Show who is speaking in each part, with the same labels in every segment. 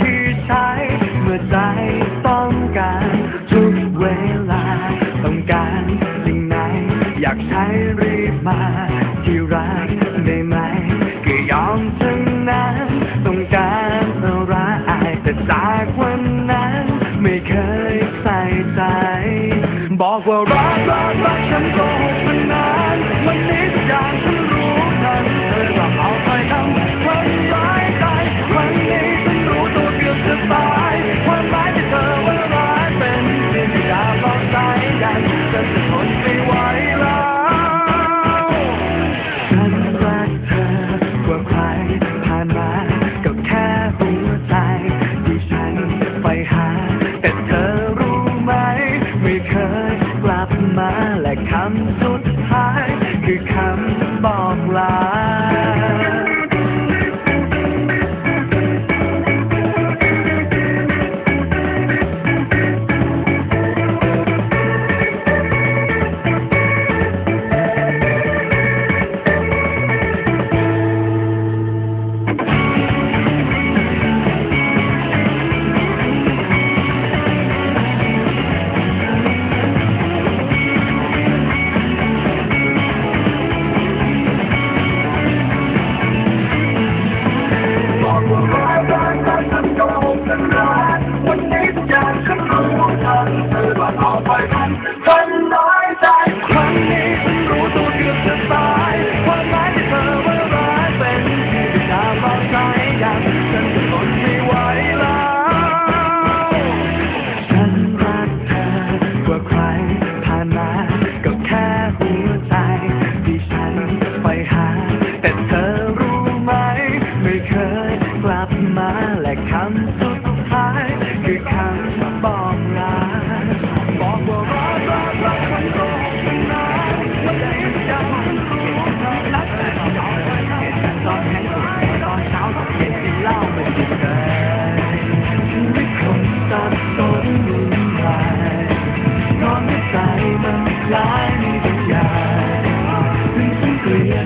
Speaker 1: ที่ใช้เมื่อใจต้องการทุกเวลา ต้องการสิ่งไหน อยากใช้รีบมาที่รักได้ไหมก็ยอมทั้งนั้นต้องการอะไรแต่จากวันนั้น ไม่เคยใส่ใจ บอกว่ารักรักรักฉันโกหกมานานวันนี้ทุกอย่างฉัน der kann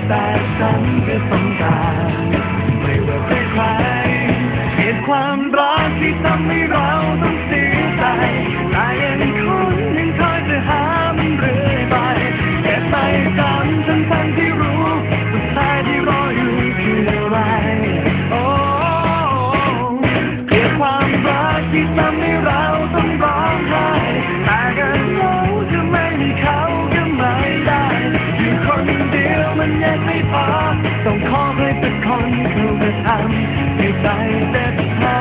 Speaker 1: 带上你的风帆。 เล็กไม่พอต้องขอให้เป็นคนเข้ามทำให้ใจแต่บช้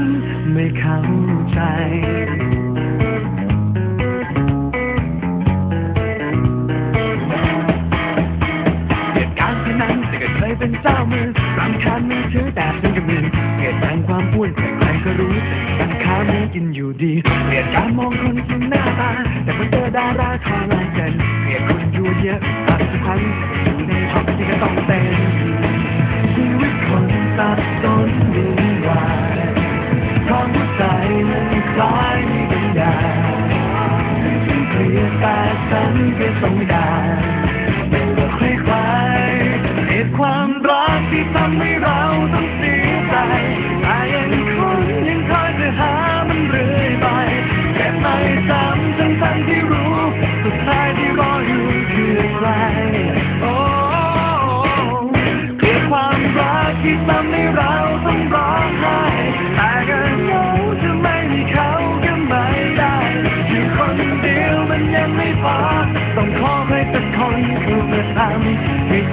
Speaker 1: ำไม่เข้าใจเหตุการณ์ที่นั้นแต่ก็เคเป็นเจ้ามือรำคาญมือถือแต่ฉันก็มีเอเหตุแห่งความอ้วนแต่ใครก็รู้ตั้งค้าไม่กินอยู่ดีเปลี่ยนการมองคนที่หน้าตาแต่มันเจอดาราคอลายเซ็นเปลี่ยนคนอยู่เยอะ สงดารไม่ว่าใครใครเหตุความรักที่ทำให้เราต้องเสียใจแต่ยังคุณยังคอยจะหามันเรื่อยไปแต่ไม่ซ้ำทั้งทั้งที่รู้สุดท้ายที่รออยู่คืออะไรโอ้เกลียดความรักที่ทำให้เรา land.